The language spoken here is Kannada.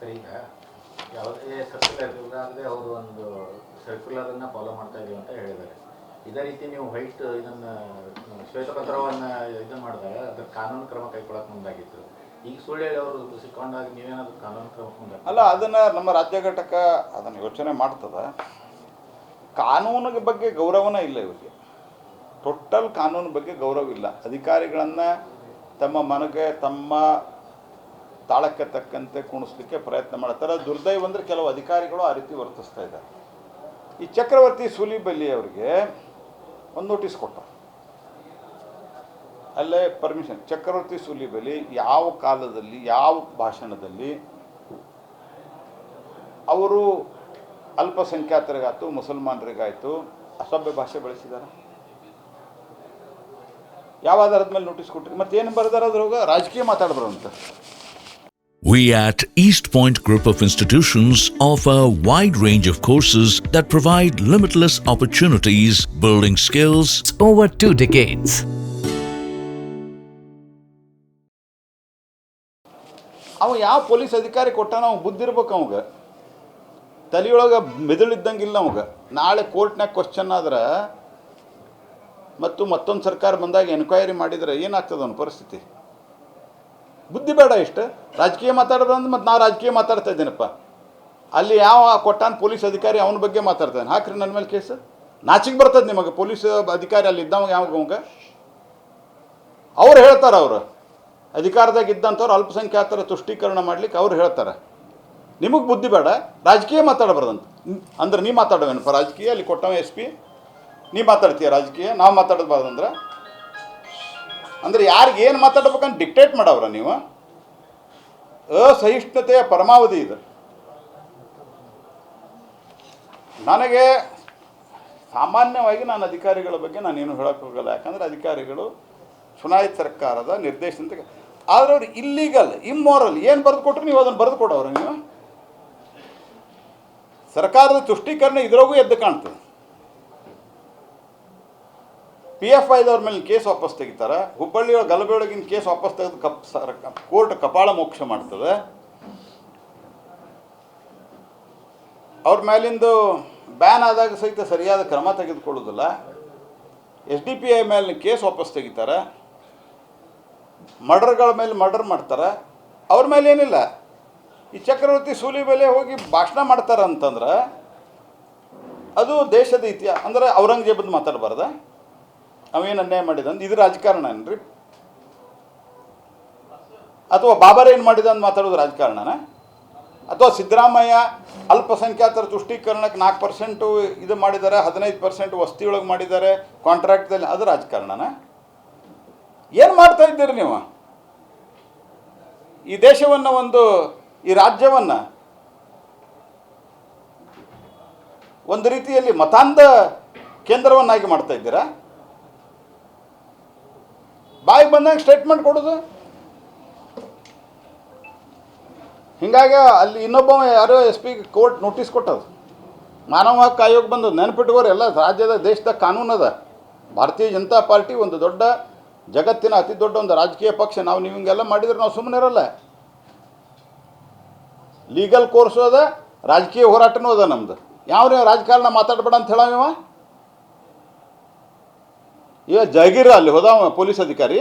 ಸರಿ ಯಾವುದೇ ಸರ್ಕ್ಯುಲರ್ ಅಂದರೆ ಅವರು ಒಂದು ಸರ್ಕ್ಯುಲರನ್ನು ಫಾಲೋ ಮಾಡ್ತಾ ಇದೀವಿ ಅಂತ ಹೇಳಿದ್ದಾರೆ. ಇದೇ ರೀತಿ ನೀವು ವೈಟ್ ಇದನ್ನು ಶ್ವೇತಪತ್ರವನ್ನು ಇದು ಮಾಡಿದಾಗ ಅದರ ಕಾನೂನು ಕ್ರಮ ಕೈಗೊಳ್ಳಕ್ಕೆ ಮುಂದಾಗಿತ್ತು. ಈಗ ಸುಳ್ಳು ಅವರು ಸಿಕ್ಕೊಂಡಾಗ ನೀವೇನಾದ್ರು ಕಾನೂನು ಕ್ರಮ ಮುಂದೆ ಅಲ್ಲ, ಅದನ್ನು ನಮ್ಮ ರಾಜ್ಯ ಘಟಕ ಅದನ್ನು ಯೋಚನೆ ಮಾಡ್ತದ. ಕಾನೂನು ಬಗ್ಗೆ ಗೌರವನೇ ಇಲ್ಲ ಇವರಿಗೆ. ಟೋಟಲ್ ಕಾನೂನು ಬಗ್ಗೆ ಗೌರವ ಇಲ್ಲ. ಅಧಿಕಾರಿಗಳನ್ನು ತಮ್ಮ ಮನೆಗೆ, ತಮ್ಮ ತಾಳಕ್ಕೆ ತಕ್ಕಂತೆ ಕುಣಿಸ್ಲಿಕ್ಕೆ ಪ್ರಯತ್ನ ಮಾಡ್ತಾರೆ. ದುರ್ದೈವ ಅಂದರೆ ಕೆಲವು ಅಧಿಕಾರಿಗಳು ಆ ರೀತಿ ವರ್ತಿಸ್ತಾ ಇದ್ದಾರೆ. ಈ ಚಕ್ರವರ್ತಿ ಸೂಲಿಬಲ್ಲಿ ಅವರಿಗೆ ಒಂದು ನೋಟಿಸ್ ಕೊಟ್ಟರು. ಅಲ್ಲೇ ಪರ್ಮಿಷನ್ ಚಕ್ರವರ್ತಿ ಸೂಲಿಬಲಿ ಯಾವ ಕಾಲದಲ್ಲಿ, ಯಾವ ಭಾಷಣದಲ್ಲಿ ಅವರು ಅಲ್ಪಸಂಖ್ಯಾತರಿಗಾಯ್ತು, ಮುಸಲ್ಮಾನರಿಗಾಯಿತು, ಅಸಭ್ಯ ಭಾಷೆ ಬಳಸಿದ್ದಾರೆ ಯಾವ ಆಧಾರದ ಮೇಲೆ ನೋಟಿಸ್ ಕೊಟ್ರಿ? ಮತ್ತೇನು ಬರೆದಾರ ಅದ್ರೊಳಗೆ? ರಾಜಕೀಯ ಮಾತಾಡಿದ್ರು ಅಂತ. We at East Point Group of Institutions offer a wide range of courses that provide limitless opportunities, building skills, over two decades. ಅವ ಯಾವ ಪೊಲೀಸ್ ಅಧಿಕಾರಿ ಕೊಟ್ಟಾನ ಅವ ಬುದ್ಧಿರ್ಬೇಕು ಅವಾಗ ತಲೆಯೊಳಗೆ ಮೆದುಳಿದ್ದಂಗಿಲ್ಲ ಅವಾಗ ನಾಳೆ ಕೋರ್ಟ್ನಾಗ ಕ್ವಶನ್ ಆದ್ರೆ ಮತ್ತು ಮತ್ತೊಂದು ಸರ್ಕಾರ ಬಂದಾಗ ಎನ್ಕ್ವೈರಿ ಮಾಡಿದ್ರೆ ಏನಾಗ್ತದೆ ಅವನ ಪರಿಸ್ಥಿತಿ ಬುದ್ಧಿ ಬೇಡ ಇಷ್ಟು. ರಾಜಕೀಯ ಮಾತಾಡೋದಂದ್ರೆ ಮತ್ತು ನಾವು ರಾಜಕೀಯ ಮಾತಾಡ್ತಾ ಇದ್ದೀನಪ್ಪ. ಅಲ್ಲಿ ಯಾವ ಕೊಟ್ಟಾನ ಪೊಲೀಸ್ ಅಧಿಕಾರಿ ಅವನ ಬಗ್ಗೆ ಮಾತಾಡ್ತಾನೆ. ಹಾಕ್ರಿ ನನ್ನ ಮೇಲೆ ಕೇಸ್. ನಾಚಿಗೆ ಬರ್ತದೆ ನಿಮಗೆ. ಪೊಲೀಸ್ ಅಧಿಕಾರಿ ಅಲ್ಲಿ ಇದ್ದವಾಗ ಯಾವಾಗ ಅವಂಗ? ಅವ್ರು ಹೇಳ್ತಾರೆ ಅವರು. ಅಧಿಕಾರದಾಗ ಇದ್ದಂಥವ್ರು ಅಲ್ಪಸಂಖ್ಯಾತರ ತುಷ್ಟೀಕರಣ ಮಾಡ್ಲಿಕ್ಕೆ ಅವ್ರು ಹೇಳ್ತಾರೆ. ನಿಮಗೆ ಬುದ್ಧಿ ಬೇಡ. ರಾಜಕೀಯ ಮಾತಾಡಬಾರ್ದಂತ. ಅಂದ್ರೆ ನೀ ಮಾತಾಡೋವೇನಪ್ಪ ರಾಜಕೀಯ, ಅಲ್ಲಿ ಕೊಟ್ಟವ ಎಸ್ ಪಿ. ನೀ ಮಾತಾಡ್ತೀಯ ರಾಜಕೀಯ? ನಾವು ಮಾತಾಡಬಾರ್ದಂದ್ರೆ? ಅಂದ್ರೆ ಯಾರಿಗೆ ಏನು ಮಾತಾಡ್ಬೇಕಂತ ಡಿಕ್ಟೇಟ್ ಮಾಡವ್ರ ನೀವು? ಅಸಹಿಷ್ಣುತೆಯ ಪರಮಾವಧಿ ಇದು. ನನಗೆ ಸಾಮಾನ್ಯವಾಗಿ ನಾನು ಅಧಿಕಾರಿಗಳ ಬಗ್ಗೆ ನಾನೇನು ಹೇಳಕ್ಕೆ ಹೋಗಲ್ಲ. ಯಾಕಂದರೆ ಅಧಿಕಾರಿಗಳು ಚುನಾಯಿತ ಸರ್ಕಾರದ ನಿರ್ದೇಶನದ ಆದರೆ ಅವ್ರು ಇಲ್ಲೀಗಲ್ ಇಮ್ಮೋರಲ್ ಏನು ಬರೆದು ಕೊಟ್ಟರು ನೀವು ಅದನ್ನು ಬರೆದು ಕೊಡೋರು ನೀವು? ಸರ್ಕಾರದ ತುಷ್ಟೀಕರಣ ಇದ್ರಾಗೂ ಎದ್ದು ಕಾಣ್ತದೆ. ಪಿ ಎಫ್ ಐದವ್ರ ಮೇಲೆ ಕೇಸ್ ವಾಪಸ್ ತೆಗಿತಾರೆ. ಹುಬ್ಬಳ್ಳಿಯ ಗಲಭೆಯೊಳಗಿನ ಕೇಸ್ ವಾಪಸ್ ತೆಗೆದು ಕಪ್ ಕೋರ್ಟ್ ಕಪಾಳ ಮೋಕ್ಷ ಮಾಡ್ತದೆ. ಅವ್ರ ಮೇಲಿಂದು ಬ್ಯಾನ್ ಆದಾಗ ಸಹಿತ ಸರಿಯಾದ ಕ್ರಮ ತೆಗೆದುಕೊಳ್ಳೋದಿಲ್ಲ. ಎಸ್ ಡಿ ಪಿ ಐ ಮೇಲೆ ಕೇಸ್ ವಾಪಸ್ ತೆಗಿತಾರೆ. ಮರ್ಡರ್ಗಳ ಮೇಲೆ ಮರ್ಡರ್ ಮಾಡ್ತಾರೆ. ಅವ್ರ ಮೇಲೆ ಏನಿಲ್ಲ. ಈ ಚಕ್ರವರ್ತಿ ಸೂಲಿ ಮೇಲೆ ಹೋಗಿ ಭಾಷಣ ಮಾಡ್ತಾರೆ ಅಂತಂದ್ರೆ ಅದು ದೇಶದ ಇತಿಹಾಸ ಅಂದರೆ ಔರಂಗಜೇಬದ್ದು ಮಾತಾಡಬಾರ್ದ. ಅವೇನು ಅನ್ಯಾಯ ಮಾಡಿದ ಇದು ರಾಜಕಾರಣ ಏನ್ರಿ? ಅಥವಾ ಬಾಬರ್ ಏನು ಮಾಡಿದ ಅಂತ ಮಾತಾಡೋದು ರಾಜಕಾರಣನ? ಅಥವಾ ಸಿದ್ದರಾಮಯ್ಯ ಅಲ್ಪಸಂಖ್ಯಾತರ ತುಷ್ಟೀಕರಣಕ್ಕೆ ನಾಲ್ಕು ಪರ್ಸೆಂಟು ಇದು ಮಾಡಿದ್ದಾರೆ, ಹದಿನೈದು ಪರ್ಸೆಂಟ್ ವಸ್ತಿಯೊಳಗೆ ಮಾಡಿದ್ದಾರೆ ಕಾಂಟ್ರಾಕ್ಟ್ದಲ್ಲಿ ಅದು ರಾಜಕಾರಣನ? ಏನು ಮಾಡ್ತಾ ಇದ್ದೀರಿ ನೀವು? ಈ ದೇಶವನ್ನು ಒಂದು, ಈ ರಾಜ್ಯವನ್ನು ಒಂದು ರೀತಿಯಲ್ಲಿ ಮತಾಂಧ ಕೇಂದ್ರವನ್ನಾಗಿ ಮಾಡ್ತಾ ಇದ್ದೀರಾ? ಬಾಯಿಗೆ ಬಂದಂಗೆ ಸ್ಟೇಟ್ಮೆಂಟ್ ಕೊಡೋದು. ಹಿಂಗಾಗಿ ಅಲ್ಲಿ ಇನ್ನೊಬ್ಬ ಯಾರೋ ಎಸ್ ಪಿ ಕೋರ್ಟ್ ನೋಟಿಸ್ ಕೊಟ್ಟದು ಮಾನವ ಹಕ್ಕು ಆಯೋಗ ಬಂದು ನೆನಪಿಟ್ಕೋರಿ, ಎಲ್ಲ ರಾಜ್ಯದ, ದೇಶದ ಕಾನೂನು ಅದ. ಭಾರತೀಯ ಜನತಾ ಪಾರ್ಟಿ ಒಂದು ದೊಡ್ಡ, ಜಗತ್ತಿನ ಅತಿ ದೊಡ್ಡ ಒಂದು ರಾಜಕೀಯ ಪಕ್ಷ. ನಾವು ನೀವು ಹಿಂಗೆಲ್ಲ ಮಾಡಿದ್ರೆ ನಾವು ಸುಮ್ಮನೆ ಇರಲ್ಲ. ಲೀಗಲ್ ಕೋರ್ಸು ಅದ, ರಾಜಕೀಯ ಹೋರಾಟನೂ ಅದ ನಮ್ದು. ಯಾವ ರಾಜಕಾರಣ ಮಾತಾಡಬೇಡ ಅಂತ ಹೇಳವ ಇವ ಜಗೀರ ಅಲ್ಲಿ ಹೋದ ಪೊಲೀಸ್ ಅಧಿಕಾರಿ?